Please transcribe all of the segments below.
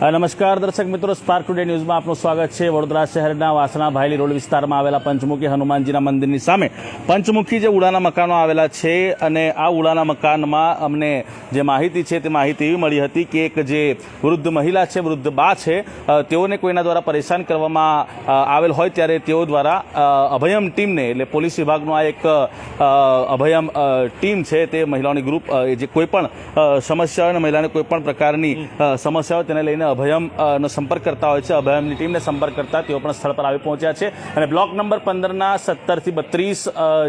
નમસ્કાર દર્શક મિત્રો સ્પાર્ક ટુડે ન્યૂઝમાં આપનું સ્વાગત છે. વડોદરા શહેરના વાસણા ભાયલી રોડ વિસ્તારમાં આવેલા પંચમુખી હનુમાનજીના મંદિરની સામે. પંચમુખી જે ઉડાના મકાનો આવેલા છે અને આ ઉડાના મકાનમાં અમને જે માહિતી છે તે માહિતી એવી મળી હતી કે એક જે વૃદ્ધ મહિલા છે, વૃદ્ધ બા છે તેઓને કોઈના દ્વારા પરેશાન કરવામાં આવેલ હોય ત્યારે તેઓ દ્વારા અભયમ ટીમને, એટલે પોલીસ વિભાગનો આ એક અભયમ ટીમ છે તે મહિલાઓની ગ્રુપ જે કોઈ પણ સમસ્યા હોય અને મહિલાને કોઈ પણ પ્રકારની સમસ્યા હોય તેને લઈને અભયમ અ, નો સંપર્ક કરતા હોય છે. અભયમની ટીમને સંપર્ક કરતા તેઓ પણ સ્થળ પર આવી પહોંચ્યા છે. અને બ્લોક નંબર પંદરના સત્તરથી બત્રીસ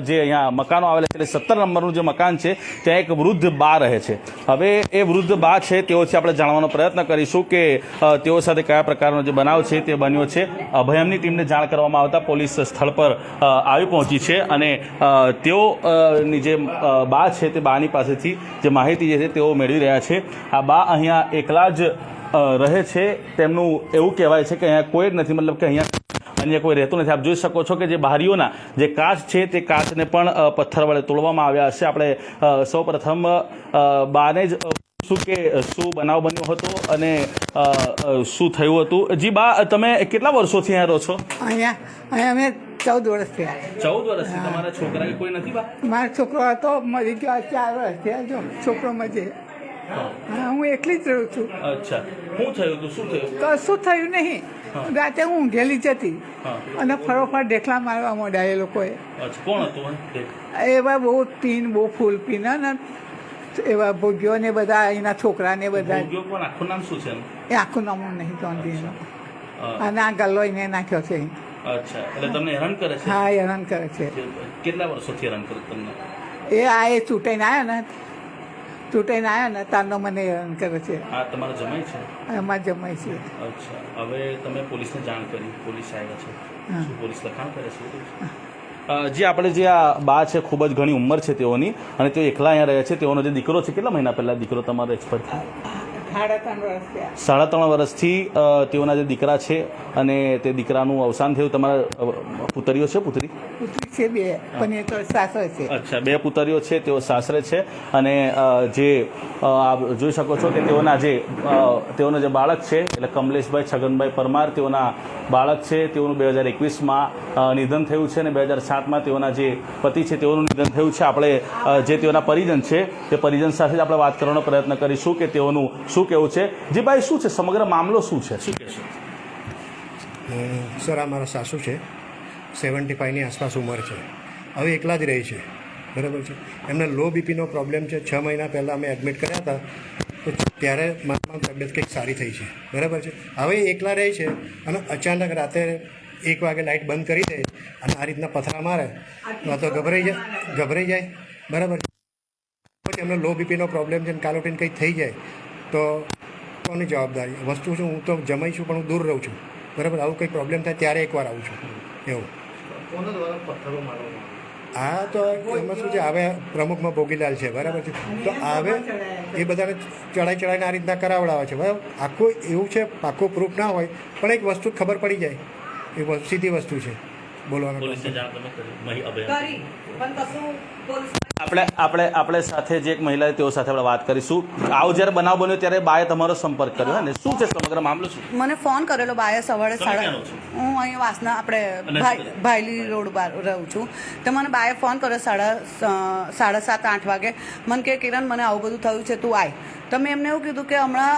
જે અહીંયા મકાનો આવેલા છે એટલે સત્તર નંબરનું જે મકાન છે ત્યાં એક વૃદ્ધ બા રહે છે. હવે એ વૃદ્ધ બા છે તેઓથી આપણે જાણવાનો પ્રયત્ન કરીશું કે તેઓ સાથે કયા પ્રકારનો જે બનાવ છે તે બન્યો છે. અભયમની ટીમને જાણ કરવામાં આવતા પોલીસ સ્થળ પર આવી પહોંચી છે અને તેઓની જે બા છે તે બાની પાસેથી જે માહિતી જે છે તેઓ મેળવી રહ્યા છે. આ બા અહીંયા એકલા જ રહે છે તેમનું એવું કહેવાય છે કે અહીંયા કોઈ જ નથી મતલબ કે અહીંયા અન્ય કોઈ રહેતું નથી. આપ જોઈ શકો છો કે જે બારીઓના જે કાચ છે તે કાચને પણ પથ્થર વડે તોડવામાં આવ્યા હશે. આપણે સૌ પ્રથમ બાને જ શું કે શું બનાવ બન્યો હતો અને શું થયું હતું. જી બા તમે કેટલા વર્ષોથી અહીંયા રહો છો? અહીંયા અહીંયા અમે ચૌદ વર્ષ થયા. ચૌદ વર્ષથી તમારા છોકરા કોઈ નથી બા? મારો છોકરો હતો મરી ગયો ચાર વર્ષ થયા જો છોકરો મજે. હા હું એકલી જ રહું છું. અચ્છા. શું થયું હતું શું થયું? કશું થયું નહીં? રાતે હું ઊંઘેલી જતી હા. અને ફરોફર ઢેકલા મારવા માંડ્યા એ લોકોએ. કોણ હતું એવા બહુ પીન બહુ ફૂલ પીન ને એવા ભોગ્યો ને બધા અહીંના છોકરા ને બધા. આખું નામ શું છે એ આખું નામું નહીં તોંધી એનો. અ, અને આ ગલ્લો એને નાખ્યો છે. અચ્છા. એટલે તમને હેરાન કરે છે? હા હેરાન કરે છે. કેટલા વર્ષોથી હેરાન કરે તમને? એ આ એ ચૂંટાઈને આવ્યા ને ચૂંટાઈને આવ્યા ને તારનો મને હેરાન કરે છે. આ તમારો જમાઈ છે? એમાં જમાય છે. અચ્છા. હવે તમે પોલીસને જાણ કરી. પોલીસ આવ્યા છે. શું પોલીસ લખાણ કરે છે? જે આપણે જે આ બા છે ખૂબ જ ઘણી ઉંમર છે તેઓની અને તેઓ એકલા અહીંયા રહે છે. તેઓનો જે દીકરો છે કેટલા મહિના પહેલા દીકરો તમારો એક્સપર્ટ થયો? સાડા ત્રણ વર્ષથી તેઓના જે દીકરા છે અને તે દીકરાનું અવસાન થયું તમારા પુતરીઓ છે પુત્રી? છે બે પણ એ તો સાસર છે. અચ્છા બે પુતરીઓ છે તેઓ સાસરે છે અને જે આપ જોઈ શકો છો કે તેઓના જે તેઓનો જે બાળક છે એટલે કમલેશભાઈ છગનભાઈ પરમાર તેઓના બાળક છે તેઓનું બે હજાર એકવીસમાં નિધન થયું છે અને બે હજાર સાતમાં તેઓના જે પતિ છે તેઓનું નિધન થયું છે. આપણે જે તેઓના પરિજન છે તે પરિજન સાથે જ આપણે વાત કરવાનો પ્રયત્ન કરીશું કે તેઓનું શું કહેવું છે? જીભાઈ શું છે? સમગ્ર મામલો શું છે? શું કહેશો સર, આ મારા સાસુ છે. સેવન્ટી ફાઈવની આસપાસ ઉંમર છે. હવે એકલા જ રહે છે. બરાબર છે? એમને લો બીપીનો પ્રોબ્લેમ છે. છ મહિના પહેલાં અમે એડમિટ કર્યા હતા. તો ત્યારે મારા તબિયત કંઈક સારી થઈ છે. બરાબર છે? હવે એકલા રહે છે અને અચાનક રાતે એક વાગે લાઇટ બંધ કરી દે અને આ રીતના પથરા મારે, તો ગભરાઈ જાય ગભરાઈ જાય. બરાબર છે? એમને લો બીપીનો પ્રોબ્લેમ છે કાલ ઉઠીને કંઈક થઈ જાય. તો કોની જવાબદારી? વસ્તુ છું હું તો જમાઈ છું પણ હું દૂર રહું છું. બરાબર? આવું કંઈ પ્રોબ્લેમ થાય ત્યારે એકવાર આવું છું. એવું. આ તો એમાં શું છે? હવે પ્રમુખમાં ભોગીલાલ છે બરાબર છે? તો હવે એ બધાને ચડાઈ ચડાઈને આ રીતના કરાવડાવે છે. બરાબર? આખું એવું છે પાક્કું પ્રૂફ ના હોય પણ એક વસ્તુ ખબર પડી જાય. એ વસ્તુ સીધી વસ્તુ છે. બોલવાનો આપણે આપણે આપણે સાથે જે એક મહિલા તેઓ સાથે આપણે વાત કરીશું. આવો જ્યારે બનાવ બન્યો ત્યારે બાએ તમારો સંપર્ક કર્યો ને? શું છે સમગ્ર મામલો? શું? મને ફોન કરેલો બાએ સવારે સાડા હું અહીંયા વાસના આપણે ભાઈલી રોડ બાર રહું છું. તો મને બાએ ફોન કર્યો સાડા સાડા સાત આઠ વાગે. મને કે કિરણ મને આવું બધું થયું છે તું આય. તો મેં એમને એવું કીધું કે હમણાં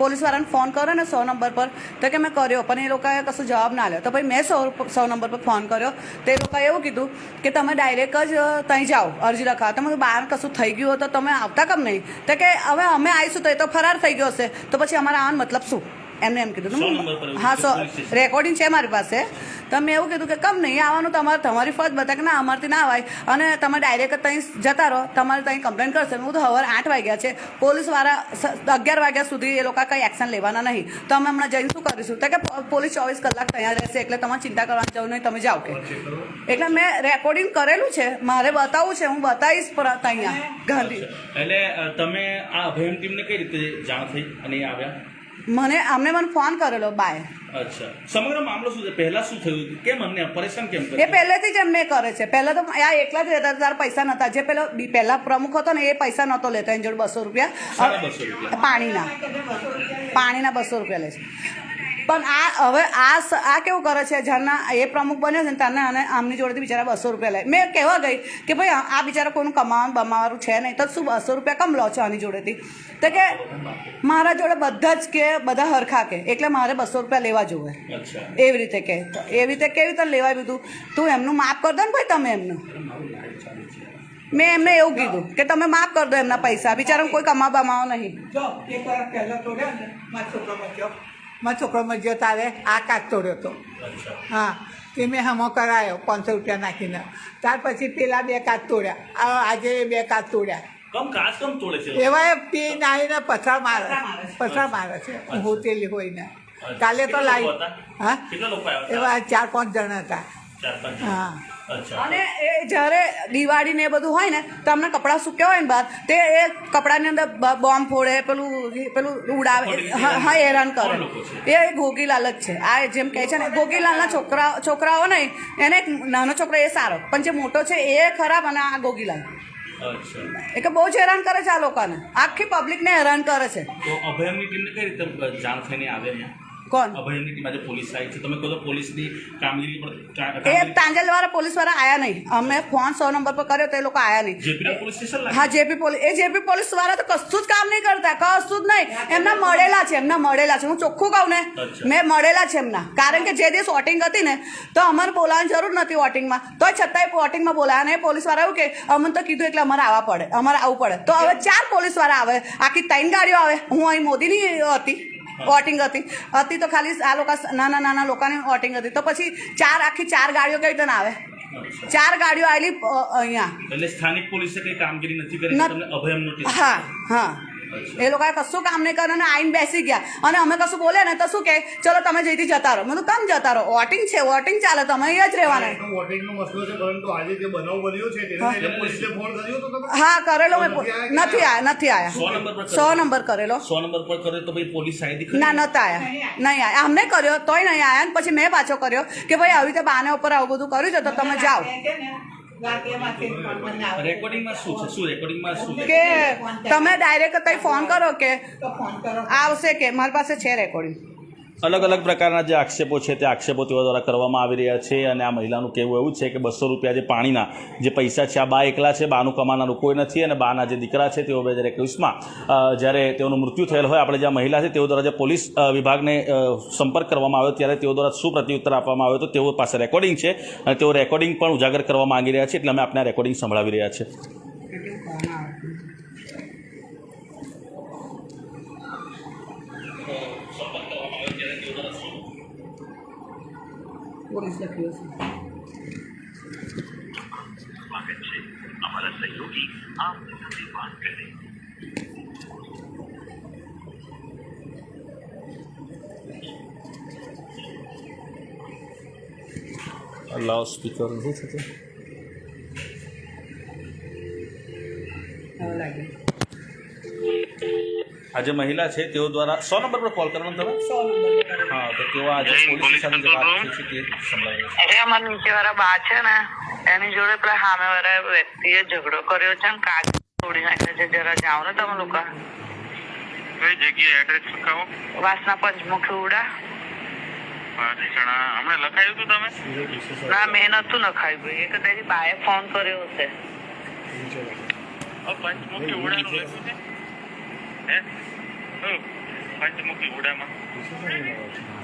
પોલીસવાળાને ફોન કર્યો ને સો નંબર પર. તો કે મેં કર્યો પણ એ લોકોએ કશું જવાબ ના લ્યો તો ભાઈ મેં સો સો નંબર પર ફોન કર્યો. તો એ લોકોએ એવું કીધું કે તમે ડાયરેક્ટ જ ત્યાં જાઓ અરજી લખાવો. તમે બહાર કશું થઈ ગયું હોય તો તમે આવતા કેમ નહીં? તો કે હવે અમે આવીશું તો એ તો ફરાર થઈ ગયો હશે. તો પછી અમારા આવવાનો મતલબ શું? એમને એમ કીધું. હા સો રેકોર્ડિંગ છે મારી પાસે. તો મેં એવું કીધું કે કમ નહીં આવવાનું તમારે તમારી ફરજ બતા કે ના અમારથી ના આવાય અને તમે ડાયરેક્ટ ત્યાં જતા રહો તમારે ત્યાં કમ્પ્લેન કરશે. હું તો હવે આઠ વાગ્યા છે. પોલીસવાળા અગિયાર વાગ્યા સુધી એ લોકો કંઈ એક્શન લેવાના નહીં. તો અમે હમણાં જઈને શું કરીશું? તો કે પોલીસ ચોવીસ કલાક ત્યાં રહેશે એટલે તમારે ચિંતા કરવાની જરૂર નહીં તમે જાઓ કે. એટલે મેં રેકોર્ડિંગ કરેલું છે. મારે બતાવવું છે હું બતાવીશ પર અહીંયા ગાંધી. એટલે તમે આ અભયમ ટીમને કઈ રીતે જાણ થઈ અને આવ્યા? મને અમને મને ફોન કરેલો બાય અચ્છા. સમગ્ર મામલો શું છે? પહેલા શું થયું કેમ અમને પરેશાન કેમ એ પહેલેથી જ એમને કરે છે. પહેલા તો આ એકલા જ રહેતા તાર પૈસા નતા જે પેલો બી- પહેલા પ્રમુખ હતો ને એ પૈસા નતો લેતો. એની જોડે બસો રૂપિયા શાના 200 રૂપિયા? પાણીના. પાણીના બસો રૂપિયા લે છે. પણ આ હવે આ આ કેવું કરે છે? જ્યારના એ પ્રમુખ બન્યો છે ને ત્યારના અને આમની જોડેથી બિચારા બસો રૂપિયા લે. મેં કહેવા ગઈ કે ભાઈ આ- બિચારા કોઈનું કમાવાનું બમાવાનું છે નહીં તો શું બસો રૂપિયા કમ લો છો આની જોડેથી? તો કે મારા જોડે બધા જ કે બધા હરખા કે એટલે મારે બસો રૂપિયા લેવા જોવે. એવી રીતે કહે તો એવી રીતે કેવી રીતે લેવાય બધું? તું એમનું માફ કર દો ને ભાઈ તમે એમનું. મેં એમને એવું કીધું કે તમે માફ કર દો એમના પૈસા. બિચારા કોઈ કમાવા બમાવો નહીં. ને મારો છોકરો મજ્યો તારે આ કાચ તોડ્યો હતો હા તે મેં હમો કરાયો પાંચસો રૂપિયા નાખીને. ત્યાર પછી પેલા બે કાચ તોડ્યા. આ આજે બે કાચ તોડ્યા. કમ કાચ કમ તોડે છે? એવા પી નાહીને પથરા મારે. પથરા મારે છે. હોટેલી હોઈને કાલે તો લાવી હા? એવા ચાર પાંચ જણા હતા. અને એ જ્યારે દિવાળી ને એ બધું હોય ને તો અમને કપડાં સૂક્યા હોય ને બાદ તે એ કપડાની અંદર બોમ્બ ફોડે પેલું પેલું ઉડાવે હા હેરાન કરે? એ ગોગીલાલ જ છે. આ જેમ કહે છે ને ગોગીલાલના છોકરા છોકરાઓ નહીં એને એક નાનો છોકરો એ સારો પણ જે મોટો છે એ ખરાબ અને આ ગોગીલાલ એ કે બહુ જ હેરાન કરે છે આ લોકોને. આખી પબ્લિકને હેરાન કરે છે. તો અભયમની ટીમને કઈ રીતે જાણ થઈને આવે અહીંયા? કોણ? અભયની ટીમ આજે પોલીસ આવી છે. તમે કહો તો પોલીસની કામગીરી પર એ કામગીરી- તાંજલ વાળા પોલીસવાળા આયા નહીં. અમે ફોન સો નંબર પર કર્યો તો એ લોકો આયા નહીં. જેપી પોલીસ સ્ટેશન હા જેપી પોલીસ એ જેપી પોલીસવાળા તો કશું જ કામ નહીં કરતા. કશું જ નહીં. એમના મળેલા છે એમના મળેલા છે. હું ચોખ્ખું કહું ને મેં મળેલા છે એમના. કારણ કે જે દિવસ વોટિંગ હતી ને તો અમારે બોલાવવાની જરૂર નથી વોટિંગમાં તો છતાંય વોટિંગમાં બોલાયા ને પોલીસવાળા એવું કે અમને તો કીધું એટલે અમારે આવવા પડે. અમારે આવવું પડે. તો હવે ચાર પોલીસવાળા આવે. આખી ત્રણ ગાડીઓ આવે. હું અહીં મોદીની હતી. વોટિંગ હતી. હતી તો ખાલી આ લોકો નાના નાના લોકોની વોટિંગ હતી. તો પછી ચાર આખી ચાર ગાડીઓ કઈ રીતે આવે? ચાર ગાડીઓ આવેલી અહીંયા. એટલે સ્થાનિક પોલીસે કઈ કામગીરી નથી કરી તમને અભયમ નોટિસ હા હા. એ લોકોએ કશું કામ નહીં કરે અને આઈને બેસી ગયા. અને અમે કશું બોલે ને તો શું કે ચલો તમે જઈથી જતા રહો. મેં કીધું કેમ જતા રહો? વોટિંગ છે વોટિંગ ચાલે તમે અહીંયા જ રહેવાના. વોટિંગનો મસલો છે પરંતુ આજે જે બનાવ બન્યો છે તેને પોલીસને ફોન કર્યો તો તમે? હા કરેલો મેં નથી આયા નથી આયા સો નંબર કરેલો. સો નંબર પર કરે તો ભાઈ પોલીસ આવી ના નતા આયા. નહીં આયા. અમને કર્યો તોય નહીં આયા. અને પછી મેં પાછો કર્યો કે ભાઈ આવી રીતે બાને ઉપર આવું બધું કર્યું છે તો તમે જાઓ. રેકોર્ડિંગમાં શું છે? શું રેકોર્ડિંગમાં શું કે તમે ડાયરેક્ટ તઈ ફોન કરો કે આવશે કે મારી પાસે છે રેકોર્ડિંગ અલગ અલગ પ્રકારના જે આક્ષેપો છે તે આક્ષેપો તેઓ દ્વારા કરવામાં આવી રહ્યા છે અને આ મહિલાનું કહેવું એવું છે કે બસો રૂપિયા જે પાણીના જે પૈસા છે, આ બા એકલા છે, બાનું કમાનારું કોઈ નથી અને બાના જે દીકરા છે તેઓ બે હજાર એકવીસમાં જ્યારે તેઓનું મૃત્યુ થયેલ હોય, આપણે જ્યાં મહિલા છે તેઓ દ્વારા જે પોલીસ વિભાગને સંપર્ક કરવામાં આવ્યો ત્યારે તેઓ દ્વારા શું પ્રત્યુત્તર આપવામાં આવ્યો તો તેઓ પાસે રેકોર્ડિંગ છે અને તેઓ રેકોર્ડિંગ પણ ઉજાગર કરવા માંગી રહ્યા છે, એટલે અમે આપણે રેકોર્ડિંગ સંભળાવી રહ્યા છે. પોલીસ લખ્યું છે લાઉડ સ્પીકર શું થતું આ જે મહિલા છે તેઓ દ્વારા સો નંબર પર કોલ કરવાનો તમે? સો નંબર હા તો તેઓ આજે પોલીસ સાથે જે વાત છે તે છે. અરે અમારા નીચે વાળા બા છે ને એની જોડે પેલા સામે વાળા વ્યક્તિએ ઝઘડો કર્યો છે ને કાચ તોડી નાખ્યો છે જરા જાઓ ને તમે લોકો. કઈ જગ્યાએ એડ્રેસ કહો વાસના પંચમુખી ઉડા. હમણાં લખાયું હતું તમે? ના મેં નતું લખાયું ભાઈ. એક તારી બાએ ફોન કર્યો હશે. પંચમુખી ઉડાનું લખ્યું છે? હે? પંચમુખી ઉડામાં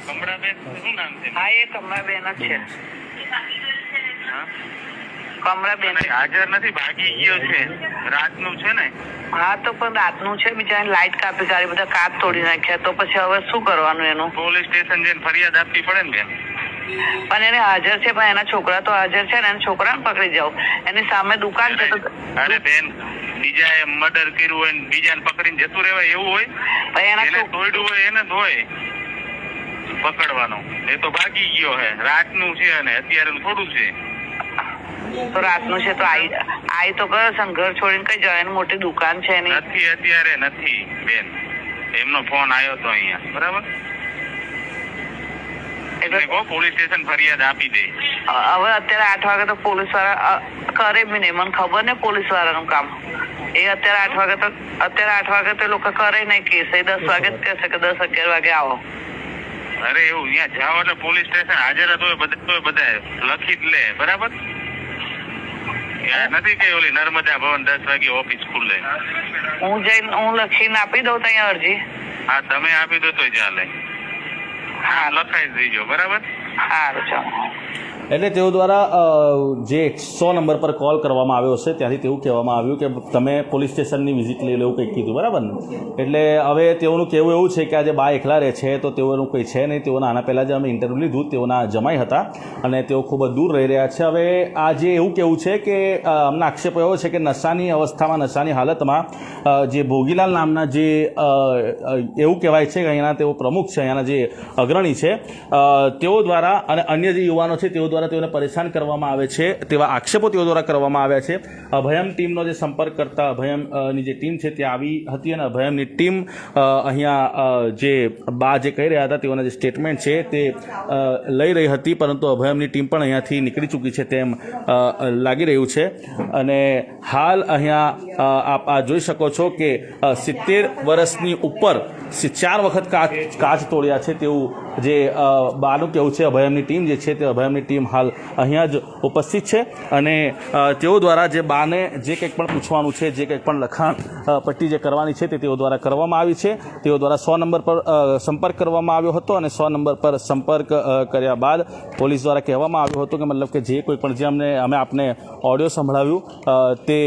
કમળાબેન શું નામ છે? હા એ કમળાબેન જ છે. કમળાબેન હાજર નથી ભાગી ગયો છે. રાતનું છે ને? હા તો પણ રાતનું છે બિચારાને લાઈટ કાપી કાઢી બધા કાચ તોડી નાખ્યા. તો પછી હવે શું કરવાનું એનું? પોલીસ સ્ટેશન જઈને ફરિયાદ આપવી પડે ને બેન? પણ એને હાજર છે પણ એના છોકરા તો હાજર છે ને એના છોકરાને પકડી જાઓ. એની સામે દુકાન છે અરે બેન બીજાએ મર્ડર કર્યું હોય ને બીજાને પકડીને જતું રહેવાય એવું હોય? એના છોકરા હોય એને ધોય પકડવાનો. એ તો ભાગી ગયો હે. રાતનું છે અને અત્યારે થોડું છે. તો રાતનું છે તો આઈ આઈ તો કરે ઘર છોડીને કઈ જાય? એની મોટી દુકાન છે એની. નથી અત્યારે નથી બેન. એમનો ફોન આવ્યો હતો અહીંયા. બરાબર? એટલે કહો પોલીસ સ્ટેશન ફરિયાદ આપી દે. હવે અત્યારે આઠ વાગે તો પોલીસવાળા કરે બી નહીં. મને ખબર ને પોલીસ વાળાનું કામ. એ અત્યારે આઠ વાગે તો અત્યારે આઠ વાગે તો લોકો કરે નહીં કેસ. એ દસ વાગે જ કહેશે કે દસ અગિયાર વાગે આવો. અરે એવું અહીંયા જાઓ એટલે પોલીસ સ્ટેશન હાજર હતો બધા બધા લખી જ લે. બરાબર? ત્યાં નથી કે ઓલી નર્મદા ભવન દસ વાગે ઓફિસ ખુલે. હું જઈને હું લખીને આપી દઉં ત્યાં અરજી. હા તમે આપી દો તોય ચાલે. હા લખાઈ દેજો બરાબર? સારું ચાલો. એટલે તેઓ દ્વારા જે સો નંબર પર કોલ કરવામાં આવ્યો છે ત્યાંથી તેવું કહેવામાં આવ્યું કે તમે પોલીસ સ્ટેશનની વિઝિટ લઈ લેવું કંઈક કીધું, બરાબર ને? એટલે હવે તેઓનું કહેવું એવું છે કે આજે બા એકલા રહે છે, તો તેઓનું કંઈ છે નહીં. તેઓના આના પહેલાં જે અમે ઇન્ટરવ્યૂ લીધું, તેઓના જમાઈ હતા અને તેઓ ખૂબ જ દૂર રહી રહ્યા છે. હવે આજે એવું કહેવું છે કે અમને આક્ષેપ એવો છે કે નશાની અવસ્થામાં, નશાની હાલતમાં જે ભોગીલાલ નામના જે એવું કહેવાય છે કે અહીંયાના તેઓ પ્રમુખ છે, અહીંયાના જે અગ્રણી છે તેઓ દ્વારા અને અન્ય જે યુવાનો છે, તેઓ દ્વારા તેઓને પરેશાન કરવામાં આવે છે, તેવા આક્ષેપો તેઓ દ્વારા કરવામાં આવ્યા છે. અભયમ ટીમનો જે સંપર્ક કરતા અભયમની જે ટીમ છે તે આવી હતી અને અભયમની ટીમ અહીંયા જે બા જે કહી રહ્યા હતા તેઓના જે સ્ટેટમેન્ટ છે તે લઈ રહી હતી, પરંતુ અભયમની ટીમ પણ અહીંયાથી નીકળી ચૂકી છે તેમ લાગી રહ્યું છે. અને હાલ અહીંયા આપ આ જોઈ શકો છો કે સિત્તેર વર્ષની ઉપર ચાર વખત કાચ કાચ તોડ્યા છે તેવું જે બાનું કહેવું છે અભયમની ટીમ જે છે તે અભયમની ટીમ હાલ અહીંયા જ ઉપસ્થિત છે. અને તેઓ દ્વારા જે બાને જે કંઈક પણ પૂછવાનું છે, જે કંઈક પણ લખાણ પટ્ટી જે કરવાની છે તે તેઓ દ્વારા કરવામાં આવી છે. તેઓ દ્વારા સો નંબર પર સંપર્ક કરવામાં આવ્યો હતો અને સો નંબર પર સંપર્ક કર્યા બાદ પોલીસ દ્વારા કહેવામાં આવ્યું હતું કે મતલબ કે જે કોઈ પણ જે અમને, અમે આપને ઓડિયો સંભળાવ્યું તે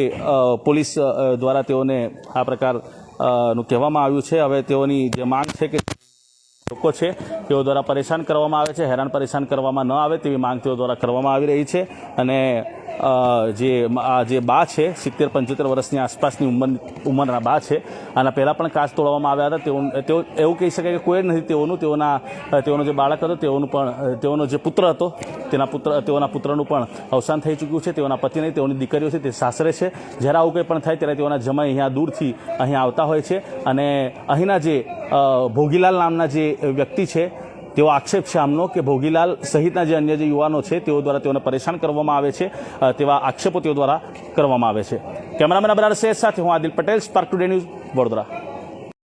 પોલીસ દ્વારા તેઓને આ પ્રકારનું કહેવામાં આવ્યું છે. હવે તેઓની જે માંગ છે કે લોકો છે, તેઓ દ્વારા પરેશાન કરવામાં આવે છે, હેરાન પરેશાન કરવામાં ન આવે તેવી માંગ તેઓ દ્વારા કરવામાં આવી રહી છે. અને જે આ જે બા છે, સિત્તેર પંચોતેર વર્ષની આસપાસની ઉંમર, ઉંમરના બા છે, આના પહેલાં પણ કાચ તોડવામાં આવ્યા હતા. તેઓ તેઓ એવું કહી શકાય કે કોઈ નથી તેઓનું, તેઓના તેઓનો જે બાળક હતો, તેઓનું પણ તેઓનો જે પુત્ર હતો, તેના પુત્ર, તેઓના પુત્રનું પણ અવસાન થઈ ચૂક્યું છે. તેઓના પતિ નહીં, તેઓની દીકરીઓ છે, તે સાસરે છે. જ્યારે આવું કંઈ પણ થાય ત્યારે તેઓના જમાઈ અહીંયા દૂરથી અહીંયા આવતા હોય છે. અને અહીંના જે ભોગીલાલ નામના જે વ્યક્તિ છે તેઓ આક્ષેપ છે આમનો કે ભોગીલાલ સહિતના જે અન્ય જે યુવાનો છે, તેઓ દ્વારા તેઓને પરેશાન કરવામાં આવે છે તેવા આક્ષેપો તેઓ દ્વારા કરવામાં આવે છે. કેમેરામેન અબરાર શેખ સાથે હું Adil Patel spark today news Vadodara.